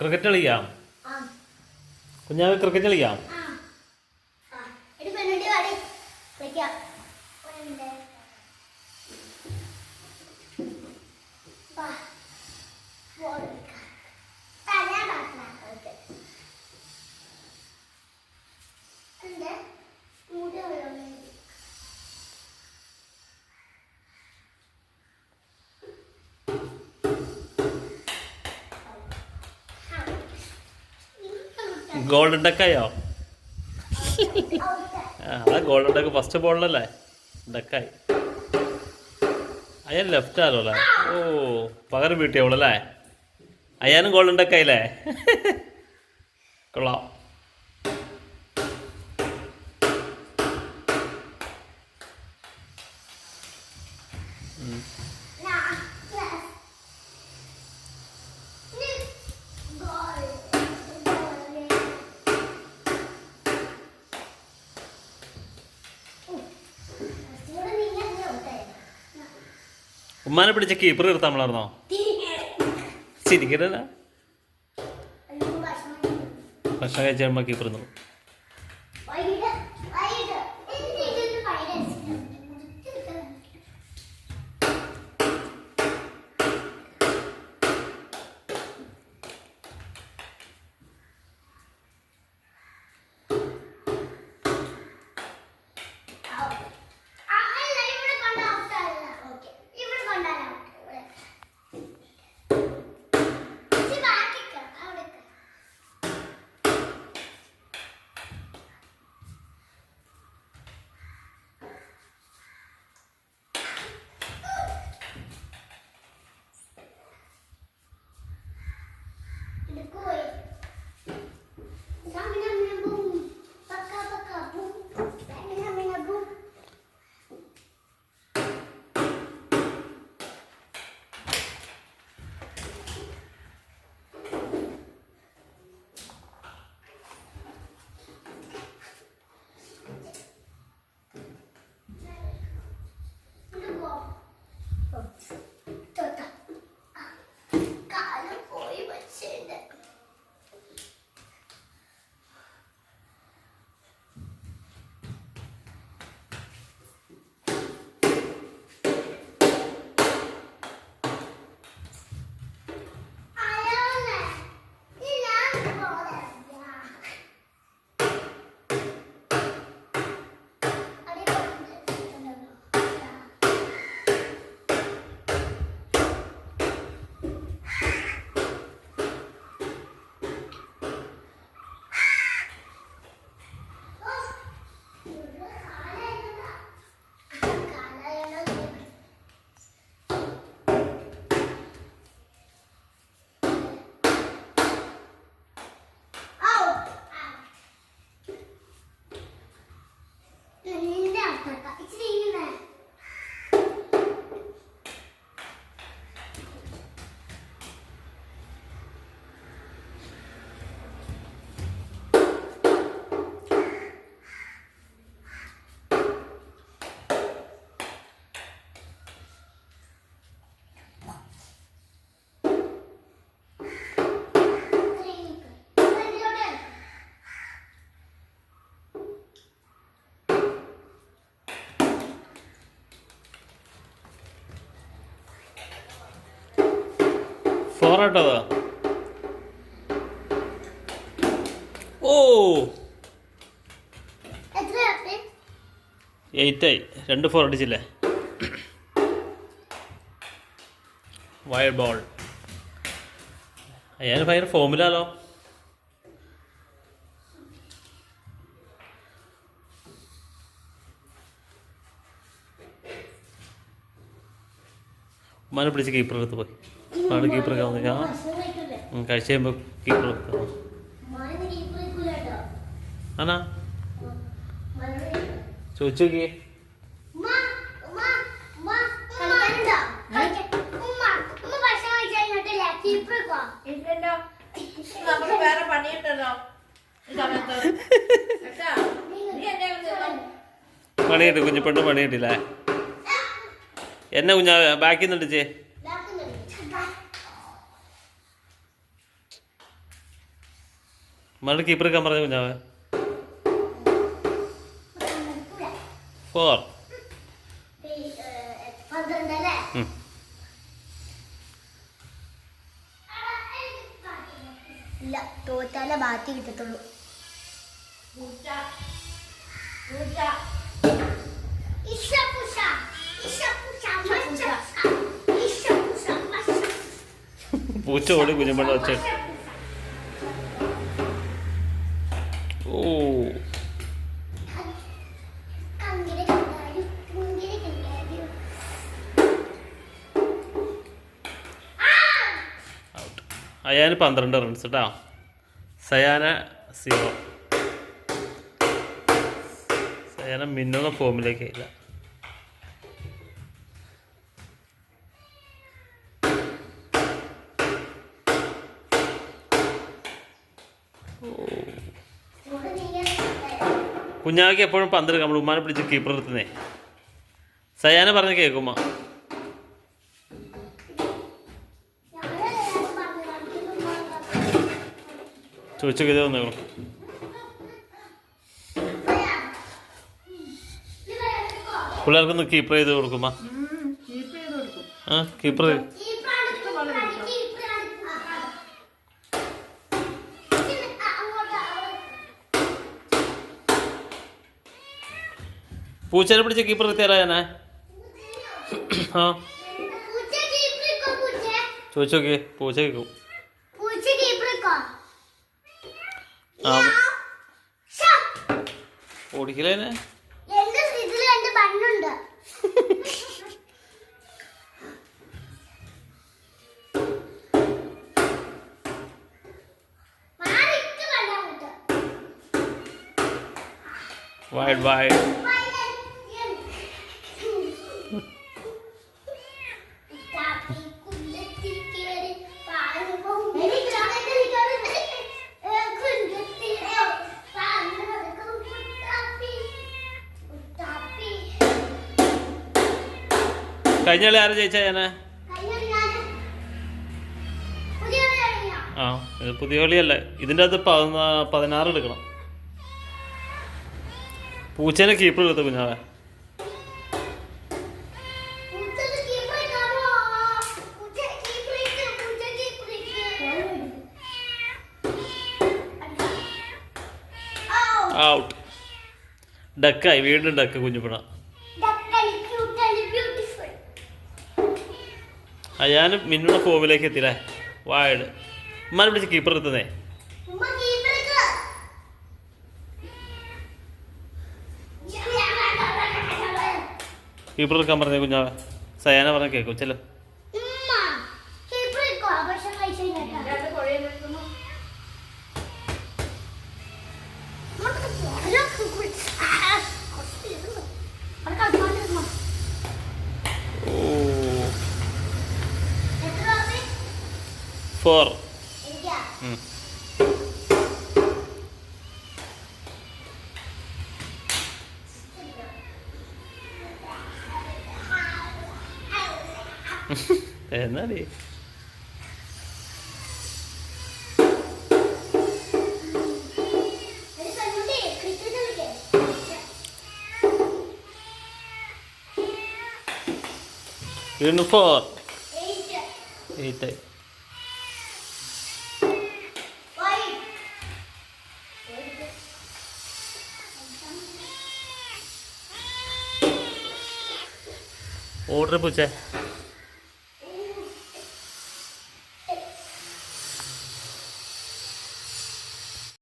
Cricket കളിക്കാം. കുഞ്ഞാവ് cricket കളിക്കാം. Golden ഡക്കായോ ആ ഗോൾഡൻ ഡക്ക് ഫസ്റ്റ് ബോളിലല്ലേ ഡക്കായി. അയ്യാൻ ലെഫ്റ്റ് ആലോ അല്ലേ? ഓ പകരം വീട്ടിയവളല്ലേ? അയാനും ഗോൾഡൻ ഡക്കായില്ലേ? കൊള്ളാം. ഉമ്മാനെ പിടിച്ച കീപ്പർ നിർത്താൻ ചിരിക്കരുത് അല്ലെങ്കിൽ ഭക്ഷണം കഴിച്ചാൽ കീപ്പർ നിന്നു ഫോർ ആട്ടോ അതാ ഓ എയ്റ്റായി. രണ്ട് ഫോർ അടിച്ചില്ലേ? വയർ ബോൾ അയ്യാൻ ഭയങ്കര ഫോമിലാലോ? ഉമ്മാനെ പിടിച്ച് കീപ്പറെടുത്ത് പോയി. ആണ് കീപ്പർ ഉം, കഴിച്ച് കഴിയുമ്പോൾ കീപ്പർ കേട്ടോ? ആണാ മോനോട് എന്നെ ചോദിച്ചു നോക്കിയേ ഉമ്മ, ഉമ്മ, ഉമ്മ, കളിക്കാനുണ്ടോ? എന്നെ കുഞ്ഞാ ബാക്കി ഭക്ഷണം കഴിച്ച് കഴിഞ്ഞിട്ടില്ലേ? കീപ്പർ പോ. ഇല്ലല്ലോ നമുക്ക് വേറെ പണിയുണ്ടല്ലോ ഈ സമയത്ത് കേട്ടാ നീ എന്നെ ഒന്ന് പണിയിട്ട് കുഞ്ഞിപ്പെട്ട് പണിയിട്ടില്ലേ എന്നെ കുഞ്ഞാ ബാക്കിൽ നിന്ന് ഇടിച്ചേ ഇതാക്കുന്നുണ്ട്. ഉമ്മാനോട് കീപ്പർ വെക്കാൻ പറഞ്ഞു കുഞ്ഞാവേ ഫോർ ബാക്കി പൂച്ച ഓടി കുഞ്ഞുമ്പോൾ വെച്ച അയാന് പന്ത്രണ്ട് റൺസ് കേട്ടോ സയാന സീറോ സയാന മിന്നുന്ന ഫോമിലേക്ക് ഇല്ല ഓ. കുഞ്ഞാക്ക് എപ്പോഴും പന്തെടുക്കാം നമ്മൾ ഉമ്മാനെ പിടിച്ച് കീപ്പർ എടുത്തുന്നേ സയാന പറഞ്ഞ് കേൾക്കുമ്മ ചോദിച്ചു കഴിഞ്ഞ വന്നേക്കും പിള്ളേർക്കൊന്ന് കീപ്പർ ചെയ്ത് കൊടുക്കുമ്മ കീപ്പ് ചെയ്ത് കൊടുക്കും. ആ കീപ്പർ പൂച്ചനെ പിടിച്ച കീപ്പർ ഞാനാ? ആ. ചോദിച്ചോക്കെ പൂച്ച കേൾക്കും. ആ. ഓടിക്കലേനെ എന്റെ ഇതിൽ കഴിഞ്ഞ കളി ആരാ ജയിച്ചാ ഞാൻ? ആ ഇത് പുതിയ കളിയല്ല. ഇതിന്റെ അകത്ത് പതിനാ പതിനാറ് എടുക്കണം. പൂച്ചേനെ കീപ്പർ എടുത്ത കുഞ്ഞാളെ ഔട്ട് ഡക്കായി വീണ്ടും ഡക്ക് കുഞ്ഞുപിണ അയാനും മിന്നുടെ ഫോമിലേക്ക് എത്തിയില്ലേ? വായട്. ഉമ്മാനെ പിടിച്ച് കീപ്പർ എത്തുന്നേ കീപ്പർ എടുക്കാൻ പറഞ്ഞേ കുഞ്ഞാവേ. സയാന പറഞ്ഞ കേൾക്കും ചെല്ലോ ഉമ്മ കീപ്പർക്ക് ഭക്ഷണം കഴിച്ചു കഴിഞ്ഞാൽ രണ്ട് പുഴയിൽ നിൽക്കുന്നു ഓ ഫോർ എന്നാടി? വീണ്ടും ഫോർ എയ്റ്റ് ഓർഡർ പൂച്ചേ.